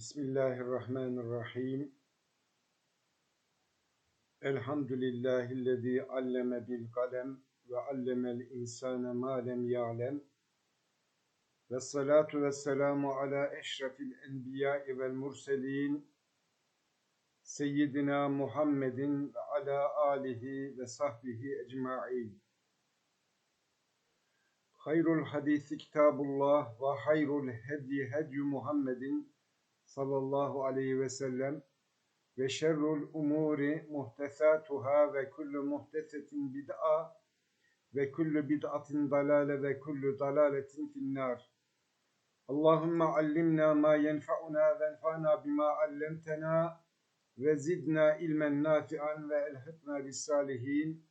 Bismillahirrahmanirrahim. Elhamdülillahillezî alleme bil kalem ve allemel insâne mâ lem ya'lem. Ve salatu ve selamu ala eşrefil enbiyâi vel murselîn. Seyyidina Muhammedin ve ala alihi ve sahbihi ecma'in. Hayrul hadisi kitabullah ve hayrul hedi hedyu Muhammedin sallallahu aleyhi ve sellem ve şerrul umuri muhtesatuhâ ve kullu muhtesetin bid'a ve kullu bid'atin dalale ve kullu dalaletin finnâr. Allahümme allimna ma yenfa'una ve enfa'na bima allemtena ve zidna ilmen nafi'an ve elhikna bis salihin.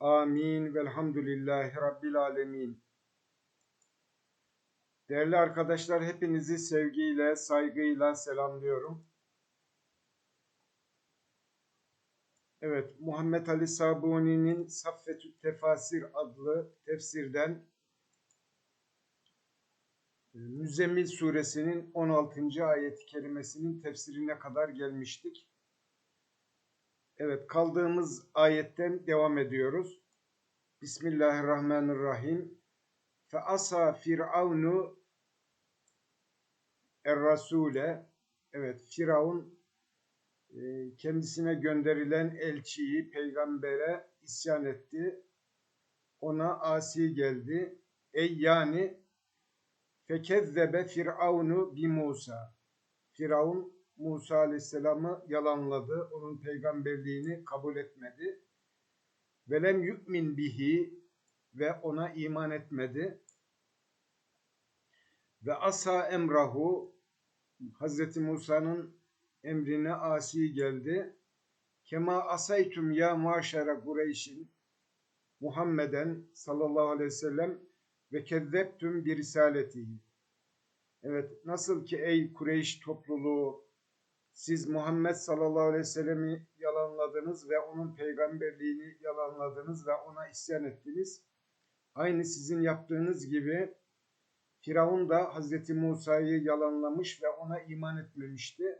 Amin. Velhamdülillahi Rabbil alemin. Değerli arkadaşlar hepinizi sevgiyle, saygıyla selamlıyorum. Evet, Muhammed Ali Sabuni'nin Saffetü Tefasir adlı tefsirden e, Müzzemmil suresinin 16. ayet-i kerimesinin tefsirine kadar gelmiştik. Evet, kaldığımız ayetten devam ediyoruz. Bismillahirrahmanirrahim. Fe asa firavunu Er-Rasule evet Firavun e, kendisine gönderilen elçiyi peygambere isyan etti. Ona asi geldi. Ey yani fekezzebe firavunu bi Musa. Firavun Musa aleyhisselamı yalanladı. Onun peygamberliğini kabul etmedi. Velem yu'min bihi ve ona iman etmedi. Ve asa emrahu Hazreti Musa'nın emrine asi geldi. Kema asaytum ya maşere Kureyş'in Muhammeden sallallahu aleyhi ve sellem ve kezzeptüm bir risaletihi. Evet nasıl ki ey Kureyş topluluğu siz Muhammed sallallahu aleyhi ve sellemi yalanladınız ve onun peygamberliğini yalanladınız ve ona isyan ettiniz. Aynı sizin yaptığınız gibi Firavun da Hazreti Musa'yı yalanlamış ve ona iman etmemişti.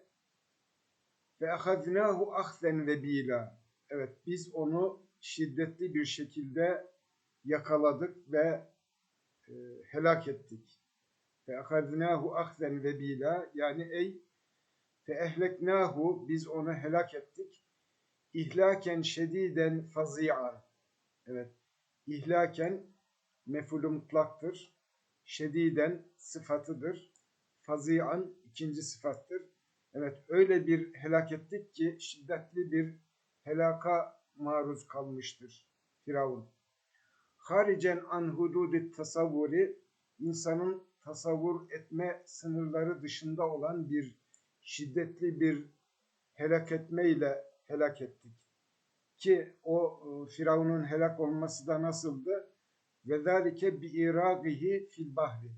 Ve ahaznahu ahzen ve bila. Evet biz onu şiddetli bir şekilde yakaladık ve e, helak ettik. Ve ahaznahu ahzen ve bila yani ey fe ehleknahu biz onu helak ettik. İhlaken şediden fazi'an. Evet. İhlaken mefulü mutlaktır şediden sıfatıdır. Fazian ikinci sıfattır. Evet öyle bir helak ettik ki şiddetli bir helaka maruz kalmıştır Firavun. Haricen an hududi tasavvuri insanın tasavvur etme sınırları dışında olan bir şiddetli bir helak etmeyle helak ettik. Ki o e, Firavun'un helak olması da nasıldı? Ve zalike bi iragihi fil bahri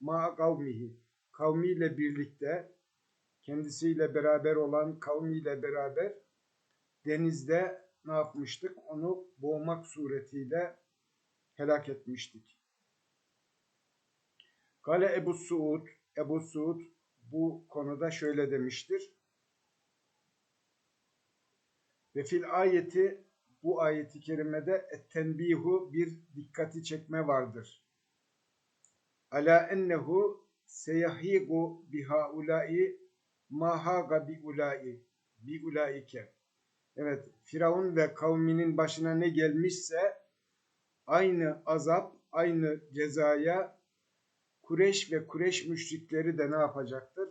ma kavmihi kavmiyle birlikte kendisiyle beraber olan kavmiyle beraber denizde ne yapmıştık? Onu boğmak suretiyle helak etmiştik. Kale Ebu Suud, Ebu Suud bu konuda şöyle demiştir. Ve fil ayeti bu ayeti kerimede tenbihu bir dikkati çekme vardır. Ala ennehu seyahigu bihaulai mahaga bi ulai bi ulaike. Evet, Firavun ve kavminin başına ne gelmişse aynı azap, aynı cezaya Kureş ve Kureş müşrikleri de ne yapacaktır?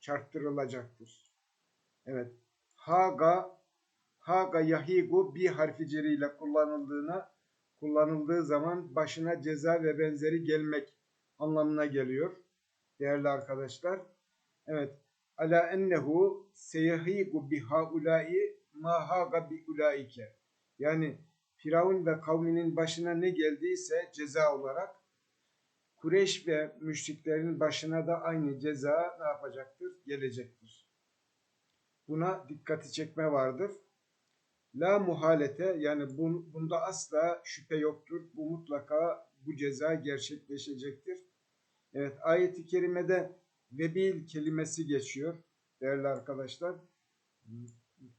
Çarptırılacaktır. Evet, Haga haga yahigu bir harfi ceriyle kullanıldığına kullanıldığı zaman başına ceza ve benzeri gelmek anlamına geliyor. Değerli arkadaşlar. Evet. Ala ennehu seyahigu bi haulai ma haga bi ulaike. Yani Firavun ve kavminin başına ne geldiyse ceza olarak Kureyş ve müşriklerin başına da aynı ceza ne yapacaktır? Gelecektir. Buna dikkati çekme vardır. La muhalete yani bunda asla şüphe yoktur. Bu mutlaka bu ceza gerçekleşecektir. Evet ayeti kerimede vebil kelimesi geçiyor değerli arkadaşlar.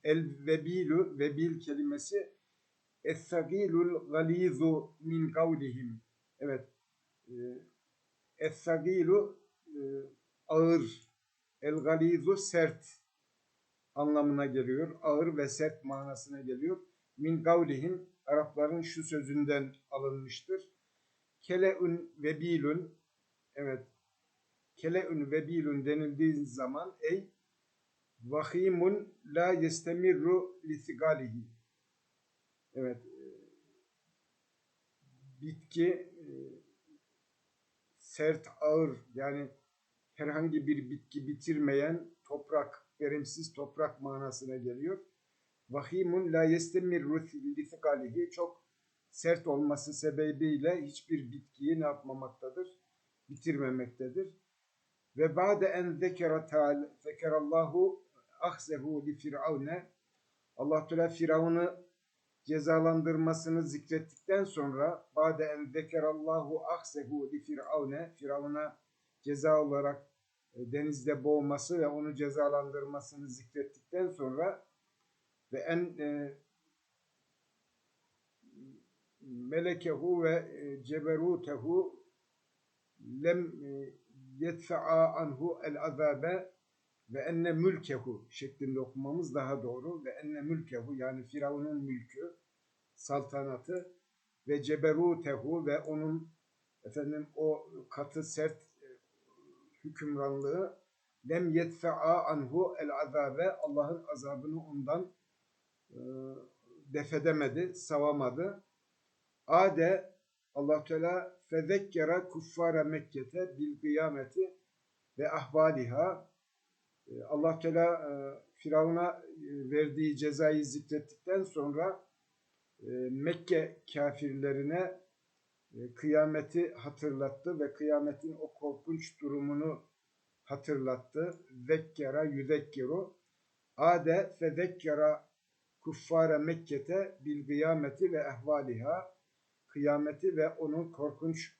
El vebilu vebil kelimesi Es-sagilul galizu min kavlihim. Evet. E, Es-sagilu e, ağır. El galizu sert anlamına geliyor. Ağır ve sert manasına geliyor. Min kavlihim Arapların şu sözünden alınmıştır. Kele'ün vebilun evet kele'ün vebilun denildiği zaman ey vahimun la yestemirru lisigalihi evet bitki e, sert ağır yani herhangi bir bitki bitirmeyen toprak verimsiz toprak manasına geliyor. Vahimun la yestemirru lisigalihi çok sert olması sebebiyle hiçbir bitkiyi ne yapmamaktadır? Bitirmemektedir. Ve ba'de en zekera ta'ala zekerallahu ahzehu li firavne Allah Teala Firavun'u cezalandırmasını zikrettikten sonra ba'de en zekerallahu ahzehu li firavne Firavun'a ceza olarak denizde boğması ve onu cezalandırmasını zikrettikten sonra ve en e, melekehu ve e, ceberutehu lem e, yedfe'a anhu el azabe ve enne mülkehu şeklinde okumamız daha doğru. Ve enne mülkehu yani Firavun'un mülkü, saltanatı ve ceberutehu ve onun efendim o katı sert e, hükümranlığı lem yedfe'a anhu el azabe Allah'ın azabını ondan e, defedemedi, savamadı. Ade Allah Teala fezekkera kuffara Mekke'te bil kıyameti ve ahvaliha e, Allah Teala e, Firavun'a e, verdiği cezayı zikrettikten sonra Mekke kafirlerine ee, kıyameti hatırlattı ve kıyametin o korkunç durumunu hatırlattı. Vekkera yüzekkiru ade fezekkera kuffara Mekke'te bil kıyameti ve ehvaliha kıyameti ve onun korkunç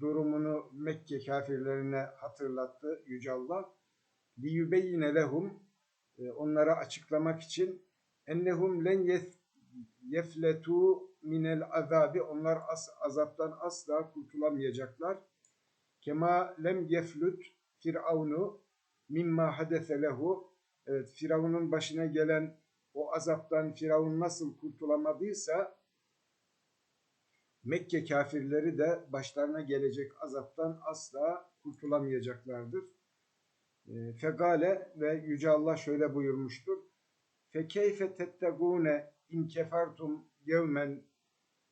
durumunu Mekke kafirlerine hatırlattı Yüce Allah. Liyübeyyine lehum ee, onlara açıklamak için ennehum len yefletu minel azabi onlar as, azaptan asla kurtulamayacaklar. Kema lem yeflut firavunu mimma hadese lehu evet Firavun'un başına gelen o azaptan Firavun nasıl kurtulamadıysa Mekke kafirleri de başlarına gelecek azaptan asla kurtulamayacaklardır. E, fegale ve Yüce Allah şöyle buyurmuştur. Fekeyfe tettegune in kefertum yevmen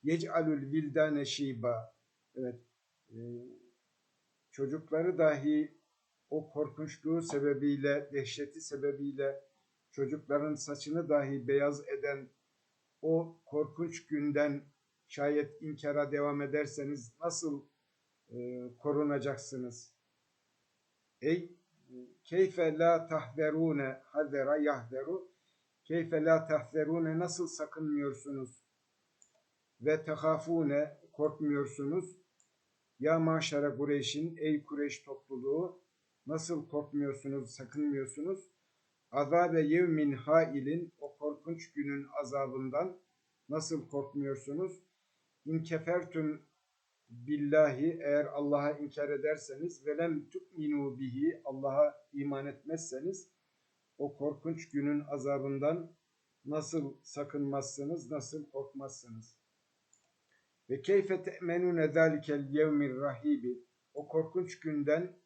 yec'alul vildane şiba. Evet. E, çocukları dahi o korkunçluğu sebebiyle, dehşeti sebebiyle çocukların saçını dahi beyaz eden o korkunç günden şayet inkara devam ederseniz nasıl e, korunacaksınız? Ey keyfe la tahverune hazera yahveru keyfe la tahverune nasıl sakınmıyorsunuz ve tehafune korkmuyorsunuz. Ya maşara Kureyş'in ey Kureyş topluluğu nasıl korkmuyorsunuz sakınmıyorsunuz? Azabe yevmin hailin o korkunç günün azabından nasıl korkmuyorsunuz? İn kefertum billahi eğer Allah'a inkar ederseniz ve lem tu'minu bihi Allah'a iman etmezseniz o korkunç günün azabından nasıl sakınmazsınız, nasıl korkmazsınız? Ve keyfe te'menune zalikel yevmir rahibi o korkunç günden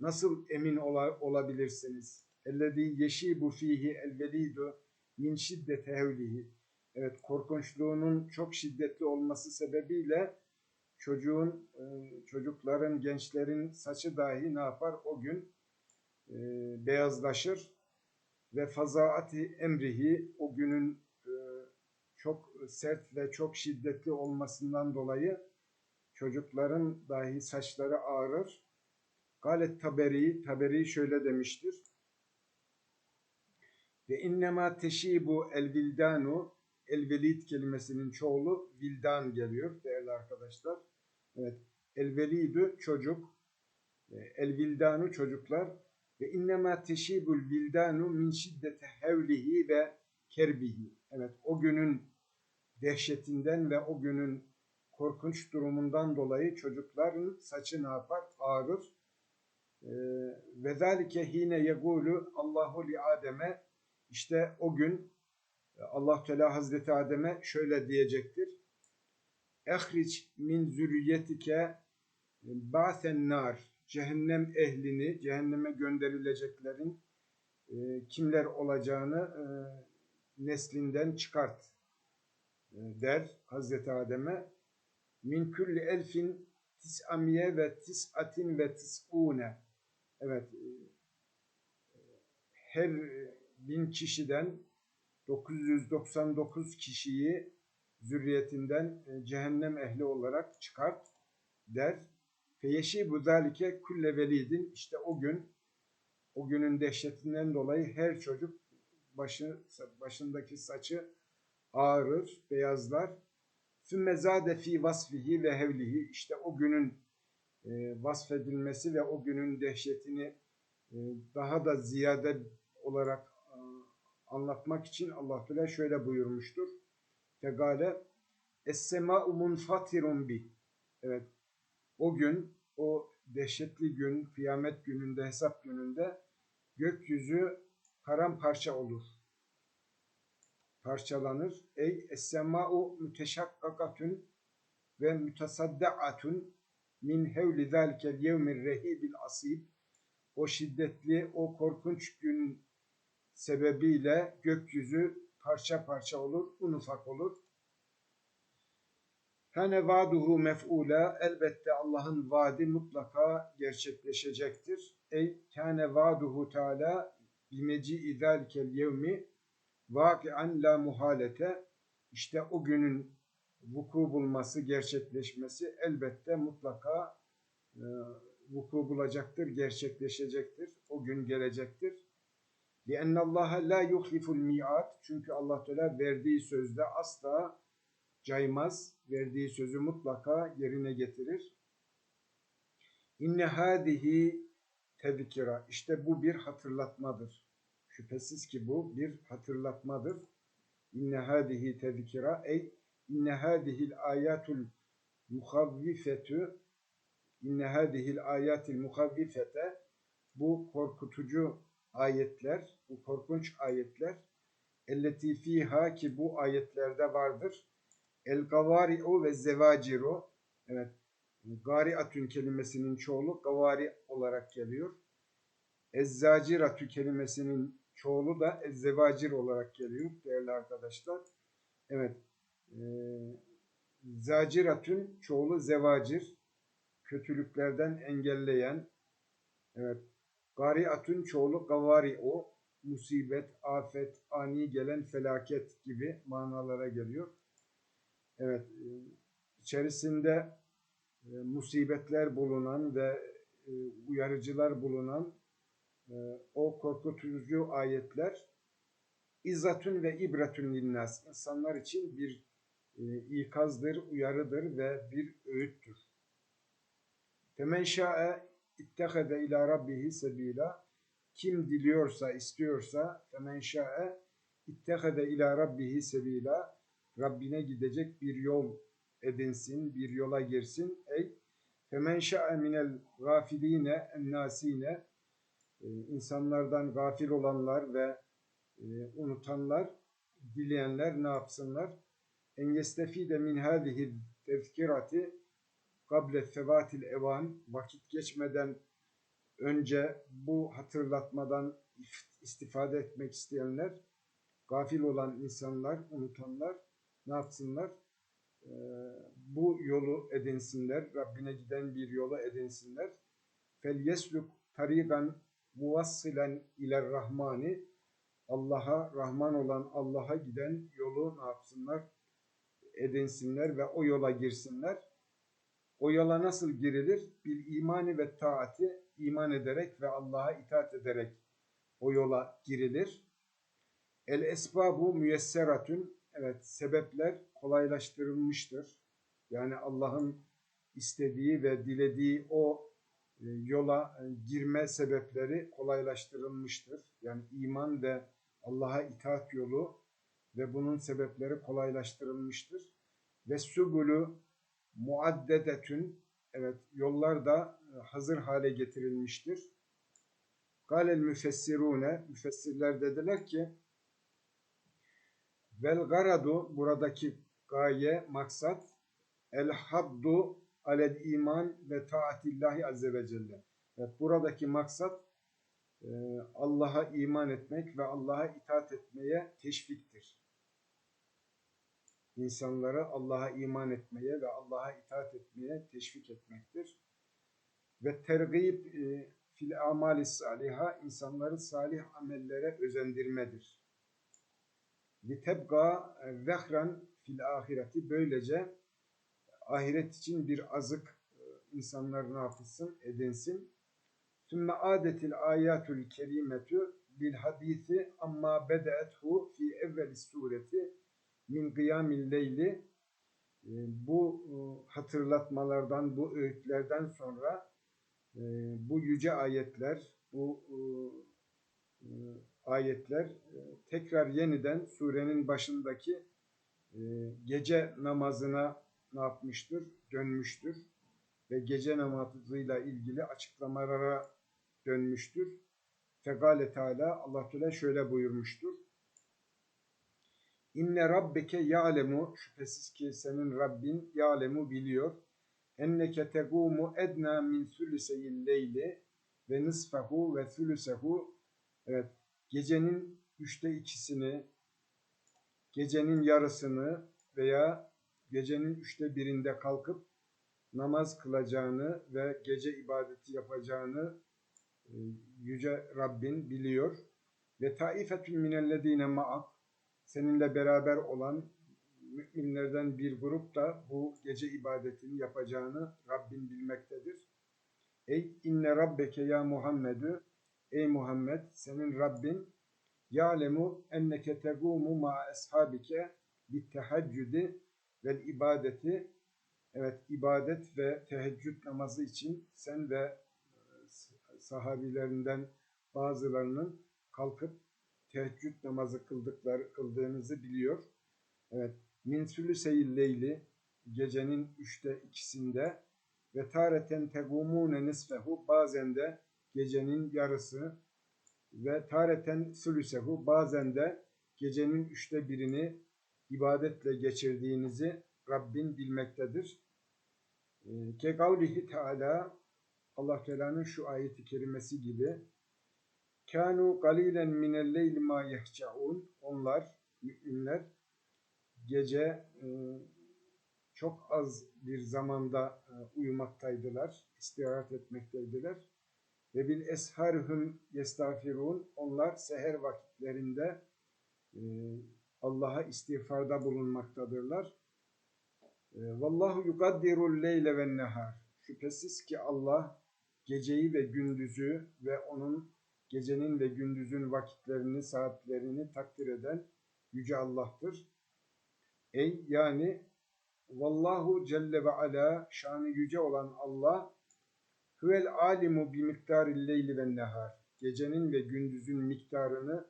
nasıl emin ola, olabilirsiniz? Ellezî yeşîbu fihi elvelidu min şiddete hevlihi Evet korkunçluğunun çok şiddetli olması sebebiyle çocuğun, e, çocukların, gençlerin saçı dahi ne yapar? O gün e, beyazlaşır ve fazaati emrihi o günün çok sert ve çok şiddetli olmasından dolayı çocukların dahi saçları ağrır. Galet Taberi, Taberi şöyle demiştir. Ve innema teşibu el vildanu Elvelid kelimesinin çoğulu vildan geliyor değerli arkadaşlar. Evet, elvelidü çocuk. E, El vildanu çocuklar ve innema teşibul vildanu min şiddeti hevlihi ve kerbihi. Evet o günün dehşetinden ve o günün korkunç durumundan dolayı çocukların saçı ne yapar? Ağrır. Ee, Ve zalike hine yegulu Allahu li Adem'e işte o gün Allah Teala Hazreti Adem'e şöyle diyecektir. Ehric min zürriyetike ba'sen nar cehennem ehlini, cehenneme gönderileceklerin e, kimler olacağını e, neslinden çıkart e, der Hazreti Adem'e. Min külli elfin tis'amiye ve tis'atin ve tis'une. Evet, e, her bin kişiden 999 kişiyi zürriyetinden e, cehennem ehli olarak çıkart der. Feyeşi bu zalike kulle velidin işte o gün o günün dehşetinden dolayı her çocuk başı, başındaki saçı ağrır, beyazlar. Sümme zade fi vasfihi ve hevlihi işte o günün e, vasfedilmesi ve o günün dehşetini e, daha da ziyade olarak e, anlatmak için Allah Teala şöyle buyurmuştur. Fegale Es-semâ'u munfatirun bi. Evet. O gün, o dehşetli gün, kıyamet gününde, hesap gününde gökyüzü paramparça olur. Parçalanır. Ey es-semâ'u müteşakkakatun ve mütesadda'atun min hevli zâlikel yevmir rehibil asib. O şiddetli, o korkunç gün sebebiyle gökyüzü parça parça olur, un ufak olur. Kâne vaaduhu mef'ûlâ elbette Allah'ın vaadi mutlaka gerçekleşecektir. Ey kâne vaaduhu teâlâ bimeci'i zâlikel yevmi vâki'an la muhalete işte o günün vuku bulması, gerçekleşmesi elbette mutlaka e, vuku bulacaktır, gerçekleşecektir. O gün gelecektir. لِأَنَّ اللّٰهَ لَا يُخْلِفُ الْمِيعَاتِ Çünkü Allah Teala verdiği sözde asla caymaz. Verdiği sözü mutlaka yerine getirir. İnne hadihi tezkira. İşte bu bir hatırlatmadır. Şüphesiz ki bu bir hatırlatmadır. İnne hadihi tezkira ey inne hadihil ayatul muhavvifetü inne hadihil ayatil muhavvifete bu korkutucu ayetler, bu korkunç ayetler elleti fiha ki bu ayetlerde vardır. El gavari'u ve zevaciru evet gariatün kelimesinin çoğulu gavari olarak geliyor. Ezzaciratü kelimesinin çoğulu da ezzevacir olarak geliyor değerli arkadaşlar. Evet. E, zaciratün çoğulu zevacir. Kötülüklerden engelleyen. Evet. Gariatün çoğulu gavari o. Musibet, afet, ani gelen felaket gibi manalara geliyor. Evet. E, içerisinde e, musibetler bulunan ve e, uyarıcılar bulunan o korkutucu ayetler izzatun ve ibretun linnas insanlar için bir e, ikazdır, uyarıdır ve bir öğüttür. Femen şa'e ittehede ila rabbihi sebila kim diliyorsa, istiyorsa femen şa'e ittehede ila rabbihi sebila Rabbine gidecek bir yol edinsin, bir yola girsin. Ey femen şa'e minel gafiline ennasine e, insanlardan gafil olanlar ve e, unutanlar, dileyenler ne yapsınlar? En yestefide min hadihi tezkirati kable fevatil evan vakit geçmeden önce bu hatırlatmadan istifade etmek isteyenler, gafil olan insanlar, unutanlar ne yapsınlar? Ee, bu yolu edinsinler, Rabbine giden bir yolu edinsinler. Fel yesluk muvassilen iler rahmani Allah'a, Rahman olan Allah'a giden yolu ne yapsınlar? Edinsinler ve o yola girsinler. O yola nasıl girilir? Bir imani ve taati iman ederek ve Allah'a itaat ederek o yola girilir. El esbabu müyesseratun evet sebepler kolaylaştırılmıştır. Yani Allah'ın istediği ve dilediği o yola e, girme sebepleri kolaylaştırılmıştır. Yani iman ve Allah'a itaat yolu ve bunun sebepleri kolaylaştırılmıştır. Ve subulu muaddedetün evet yollar da e, hazır hale getirilmiştir. Galel müfessirune müfessirler dediler ki vel garadu buradaki gaye maksat el haddu alel iman ve taatillahi azze ve celle. Evet, buradaki maksat e, Allah'a iman etmek ve Allah'a itaat etmeye teşviktir. İnsanları Allah'a iman etmeye ve Allah'a itaat etmeye teşvik etmektir. Ve tergib e, fil amali saliha insanları salih amellere özendirmedir. Litebga vehran fil ahireti böylece ahiret için bir azık e, insanlar ne yapılsın, edinsin. Sümme adetil ayatul kerimetü bil hadisi amma bedeethu fi evveli sureti min kıyamil leyli e, bu e, hatırlatmalardan, bu öğütlerden sonra bu yüce ayetler, bu ayetler tekrar yeniden surenin başındaki gece namazına ne yapmıştır? Dönmüştür. Ve gece namazıyla ilgili açıklamalara dönmüştür. Fekale Teala Allah Teala şöyle buyurmuştur. İnne rabbeke ya'lemu şüphesiz ki senin Rabbin ya'lemu biliyor. Enneke tegumu edna min sülüseyil leyli ve nisfehu ve sülüsehu evet gecenin üçte ikisini gecenin yarısını veya gecenin üçte birinde kalkıp namaz kılacağını ve gece ibadeti yapacağını e, Yüce Rabbin biliyor. Ve taifetün minellezine ma'ak seninle beraber olan müminlerden bir grup da bu gece ibadetini yapacağını Rabbin bilmektedir. Ey inne rabbeke ya Muhammedü Ey Muhammed senin Rabbin ya'lemu enneke tegumu ma eshabike bit tehaccüdi vel ibadeti evet ibadet ve teheccüd namazı için sen ve e, sahabilerinden bazılarının kalkıp teheccüd namazı kıldıkları kıldığınızı biliyor. Evet. Min sülüseyil leyli gecenin üçte ikisinde ve tareten tegumune nisfehu bazen de gecenin yarısı ve tareten sülüsehu bazen de gecenin üçte birini ibadetle geçirdiğinizi Rabbin bilmektedir. Ee, ke kavlihi Teala Allah Teala'nın şu ayeti kerimesi gibi Kanu galilen minel leyli ma yehcaun onlar müminler gece e, çok az bir zamanda e, uyumaktaydılar, istirahat etmekteydiler. Ve bil esharhum yestağfirun onlar seher vakitlerinde e, Allah'a istiğfarda bulunmaktadırlar. Ee, Vallahu yukaddirul leyle ve nehar. Şüphesiz ki Allah geceyi ve gündüzü ve onun gecenin ve gündüzün vakitlerini, saatlerini takdir eden Yüce Allah'tır. Ey yani Vallahu Celle ve Ala şanı yüce olan Allah Huvel alimu bi miktaril leyli ve nehar. Gecenin ve gündüzün miktarını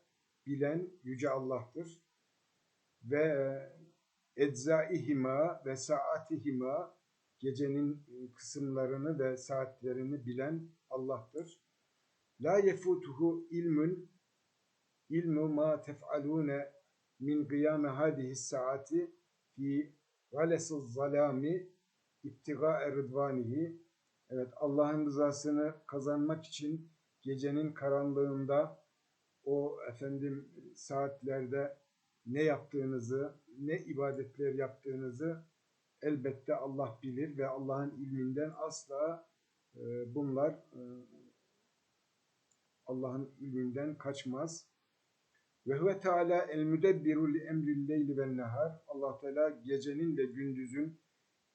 bilen yüce Allah'tır ve eczaihima ve saatihima gecenin e, kısımlarını ve saatlerini bilen Allah'tır. La yefutuhu ilmun ilmu ma tef'alune min kıyame hadihi saati fi galesiz zalami ibtiga rıdvanihi Evet Allah'ın rızasını kazanmak için gecenin karanlığında o efendim saatlerde ne yaptığınızı, ne ibadetler yaptığınızı elbette Allah bilir ve Allah'ın ilminden asla e, bunlar e, Allah'ın ilminden kaçmaz. Ve huve Teala el müdebbiru li emril leyli ve nehar. Allah Teala gecenin ve gündüzün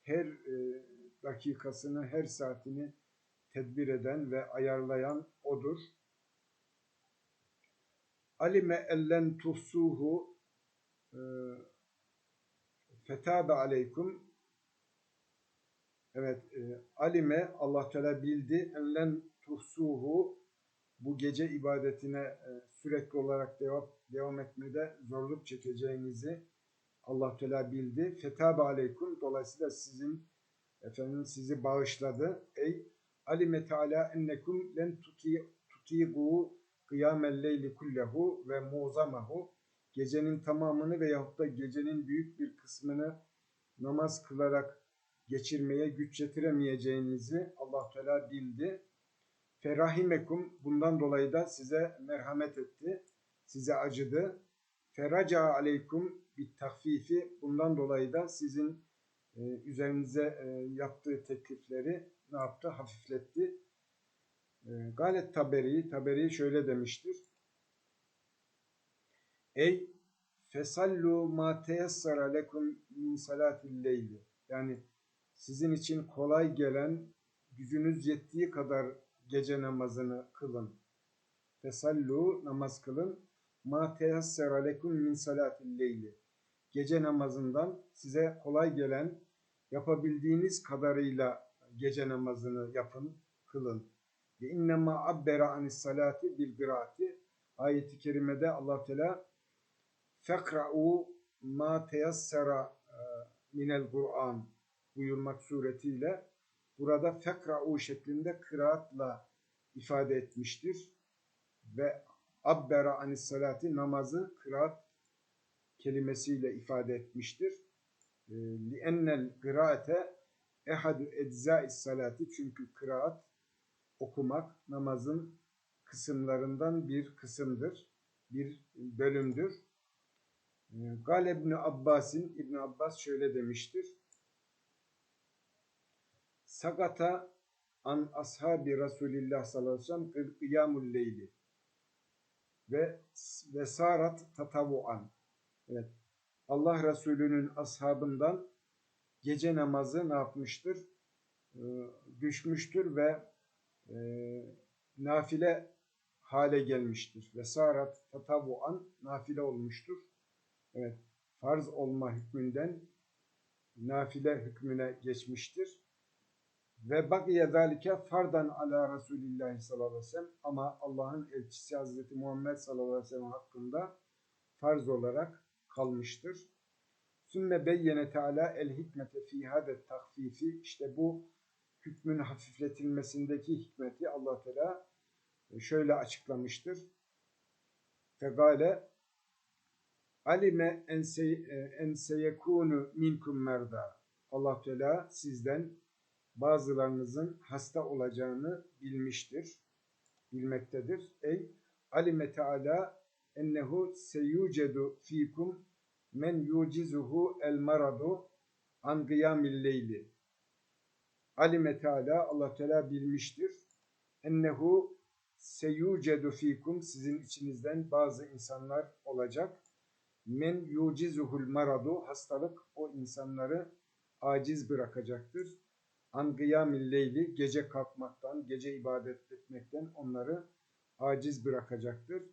her e, dakikasını, her saatini tedbir eden ve ayarlayan odur. Alime ellen tuhsuhu ee, fetabe aleykum Evet, e, alime Allah Teala bildi enlen tuhsuhu bu gece ibadetine e, sürekli olarak devam devam etmede zorluk çekeceğinizi Allah Teala bildi. Fetabe aleykum dolayısıyla sizin efendim sizi bağışladı. Ey alime teala ennekum len tuti tutigu kıyamel leyli kullehu ve muzamahu gecenin tamamını veyahut da gecenin büyük bir kısmını namaz kılarak geçirmeye güç yetiremeyeceğinizi Allah Teala bildi. Ferahimekum bundan dolayı da size merhamet etti. Size acıdı. Feraca aleykum bit tahfifi bundan dolayı da sizin e, üzerinize e, yaptığı teklifleri ne yaptı? Hafifletti. E, Galet Taberi, Taberi şöyle demiştir. Ey fesallu ma teyassara lekum min salatil. Yani sizin için kolay gelen gücünüz yettiği kadar gece namazını kılın. Fesallu namaz kılın. Ma teyassara lekum min salatil. Gece namazından size kolay gelen yapabildiğiniz kadarıyla gece namazını yapın, kılın. Ve innema abbera anis salati bil. Ayeti kerimede Allah Teala fekra'u ma teyassera e, minel Kur'an buyurmak suretiyle burada fekra'u şeklinde kıraatla ifade etmiştir. Ve abbera anis salati namazı kıraat kelimesiyle ifade etmiştir. E, li'ennel kıraate ehadü eczai salati çünkü kıraat okumak namazın kısımlarından bir kısımdır, bir bölümdür. Gal İbni Abbas'in İbn Abbas şöyle demiştir. Sakata an ashabi Resulillah sallallahu aleyhi ve sellem kıyamul leyli ve ve tatavuan. Evet. Allah Resulü'nün ashabından gece namazı ne yapmıştır? Ee, düşmüştür ve e, nafile hale gelmiştir. Ve sarat tatavuan nafile olmuştur. Evet, farz olma hükmünden nafile hükmüne geçmiştir. Ve bakiye zalike fardan ala Resulillah sallallahu aleyhi ve sellem ama Allah'ın elçisi Hazreti Muhammed sallallahu aleyhi ve sellem hakkında farz olarak kalmıştır. Sümme beyyene teala el hikmete fi takfifi işte bu hükmün hafifletilmesindeki hikmeti Allah Teala şöyle açıklamıştır. Fegale alime en seyekunu minkum merda. Allah Teala sizden bazılarınızın hasta olacağını bilmiştir, bilmektedir. Ey alime teala ennehu seyucedu fikum men yucizuhu el maradu an gıyamil leyli. Alime Teala Allah Teala bilmiştir. Ennehu seyucedu fikum sizin içinizden bazı insanlar olacak. Men yucizuhul maradu hastalık o insanları aciz bırakacaktır. An gıyamil gece kalkmaktan, gece ibadet etmekten onları aciz bırakacaktır.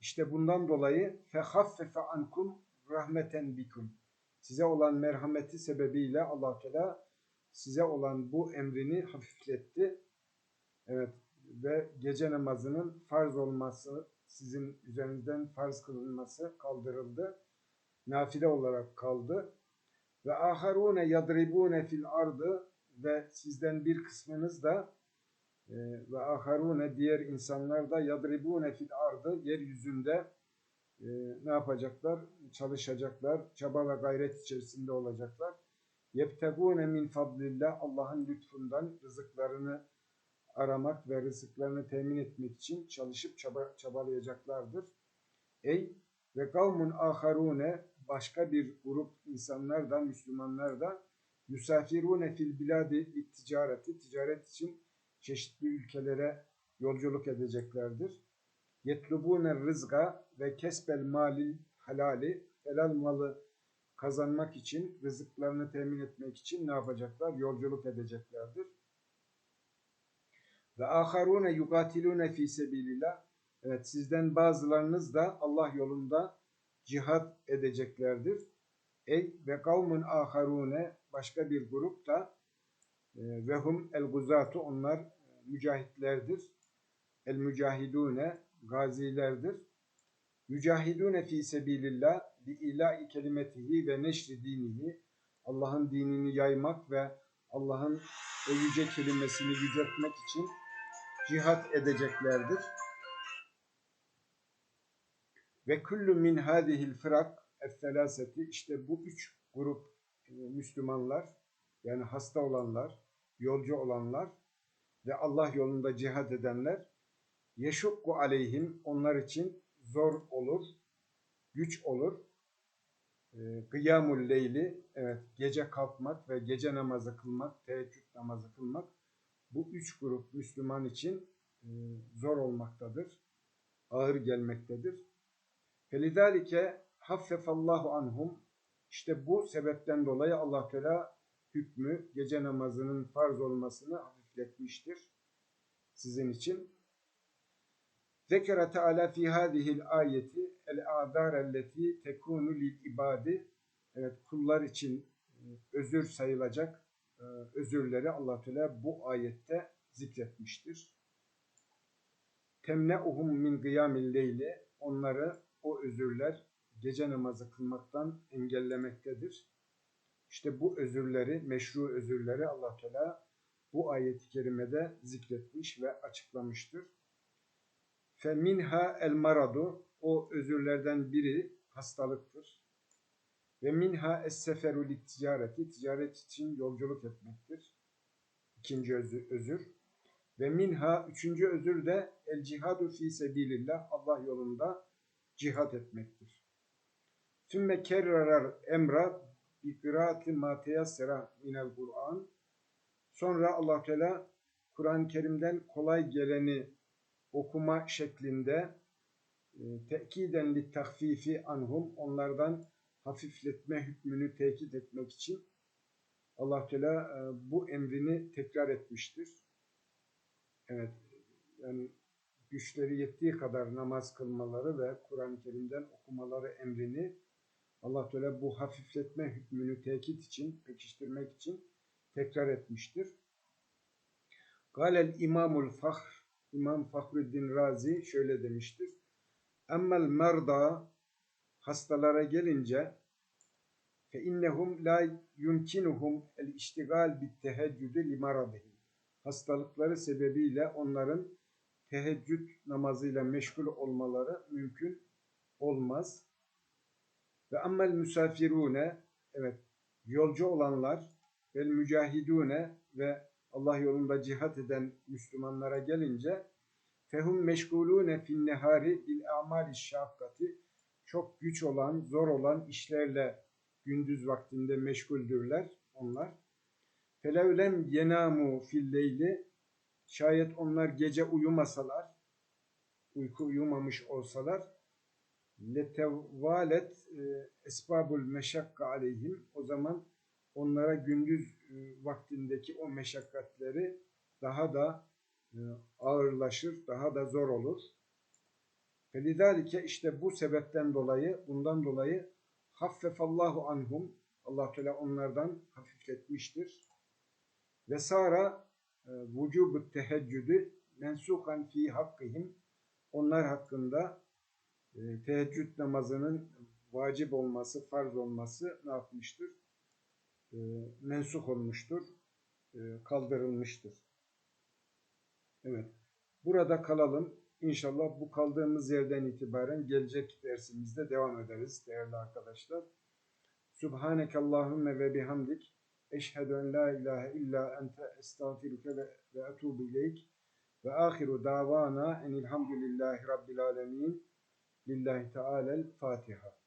İşte bundan dolayı fehaffefe ankum rahmeten bikum. Size olan merhameti sebebiyle Allah Teala size olan bu emrini hafifletti. Evet ve gece namazının farz olması, sizin üzerinizden farz kılınması kaldırıldı. Nafile olarak kaldı. Ve aharune yadribune fil ardı ve sizden bir kısmınız da e, ve aharune diğer insanlar da yadribune fil ardı yeryüzünde e, ne yapacaklar? Çalışacaklar, çaba ve gayret içerisinde olacaklar. Yebtegune min fadlillah Allah'ın lütfundan rızıklarını aramak ve rızıklarını temin etmek için çalışıp çaba, çabalayacaklardır. Ey ve kavmun aharune başka bir grup insanlar da Müslümanlar da yusafirune fil biladi ticareti ticaret için çeşitli ülkelere yolculuk edeceklerdir. Yetlubune rızga ve kesbel malil halali helal malı kazanmak için, rızıklarını temin etmek için ne yapacaklar? Yolculuk edeceklerdir. Ve aharune yukatilune fi sebilillah. Evet sizden bazılarınız da Allah yolunda cihat edeceklerdir. Ey ve kavmun aharune başka bir grup da ve hum onlar e, mücahitlerdir. El mücahidune gazilerdir. Yücahidune fi sebilillah bi ilahi kelimetihi ve neşri dinihi Allah'ın dinini yaymak ve Allah'ın o yüce kelimesini yüceltmek için cihat edeceklerdir. Ve kullu min hadihil fırak es-selaseti işte bu üç grup e, Müslümanlar yani hasta olanlar, yolcu olanlar ve Allah yolunda cihad edenler yeşukku aleyhim onlar için zor olur, güç olur. E, kıyamul leyli, evet gece kalkmak ve gece namazı kılmak, teheccüd namazı kılmak bu üç grup Müslüman için e, zor olmaktadır, ağır gelmektedir. Felidalike haffefallahu anhum işte bu sebepten dolayı Allah Teala hükmü gece namazının farz olmasını hafifletmiştir sizin için. Zekere Teala fi hadihil ayeti el azar elleti tekunu lil ibadi evet kullar için e, özür sayılacak özürleri Allah Teala bu ayette zikretmiştir. Temneuhum min kıyamil leyli onları o özürler gece namazı kılmaktan engellemektedir. İşte bu özürleri, meşru özürleri Allah Teala bu ayet-i kerimede zikretmiş ve açıklamıştır. Fe minha el maradu o özürlerden biri hastalıktır. Ve minha es seferu ticareti ticaret için yolculuk etmektir. İkinci özür, özür. Ve minha üçüncü özür de el cihadu fi sebilillah Allah yolunda cihad etmektir. Sümme kerrarar emra bi kıraati ma teyassera minel Kur'an. Sonra Allah Teala Kur'an-ı Kerim'den kolay geleni okuma şeklinde e, tekiden li tahfifi anhum onlardan hafifletme hükmünü tekit etmek için Allah Teala e, bu emrini tekrar etmiştir. Evet yani güçleri yettiği kadar namaz kılmaları ve Kur'an-ı Kerim'den okumaları emrini Allah Teala bu hafifletme hükmünü tekit için, pekiştirmek için tekrar etmiştir. Galel İmamul Fahr, İmam Fahruddin Razi şöyle demiştir. Emmel merda, hastalara gelince fe innehum la yumkinuhum el iştigal bit teheccüdü limaradihim. Hastalıkları sebebiyle onların teheccüd namazıyla meşgul olmaları mümkün olmaz. Ve ammel müsafirune evet yolcu olanlar ve mücahidune ve Allah yolunda cihat eden Müslümanlara gelince fehum meşgulune fin nehari bil amali şakkati çok güç olan, zor olan işlerle gündüz vaktinde meşguldürler onlar. Felevlem yenamu fil leyli şayet onlar gece uyumasalar, uyku uyumamış olsalar letevvalet e, esbabul meşakka aleyhim o zaman onlara gündüz e, vaktindeki o meşakkatleri daha da e, ağırlaşır, daha da zor olur. Felidalike işte bu sebepten dolayı, bundan dolayı haffefallahu anhum Allah Teala onlardan hafifletmiştir. Ve sonra e, vücubu teheccüdü mensukan fi hakkihim onlar hakkında e, teheccüd namazının vacip olması, farz olması ne yapmıştır? E, mensuk olmuştur, kaldırılmıştır. Evet, burada kalalım. İnşallah bu kaldığımız yerden itibaren gelecek dersimizde devam ederiz değerli arkadaşlar. Subhaneke Allahümme ve bihamdik. Eşhedü en la ilahe illa ente estağfiruke ve, ve etubu ileyk. Ve ahiru davana enilhamdülillahi rabbil alemin. Lillahi Teala'l Fatiha.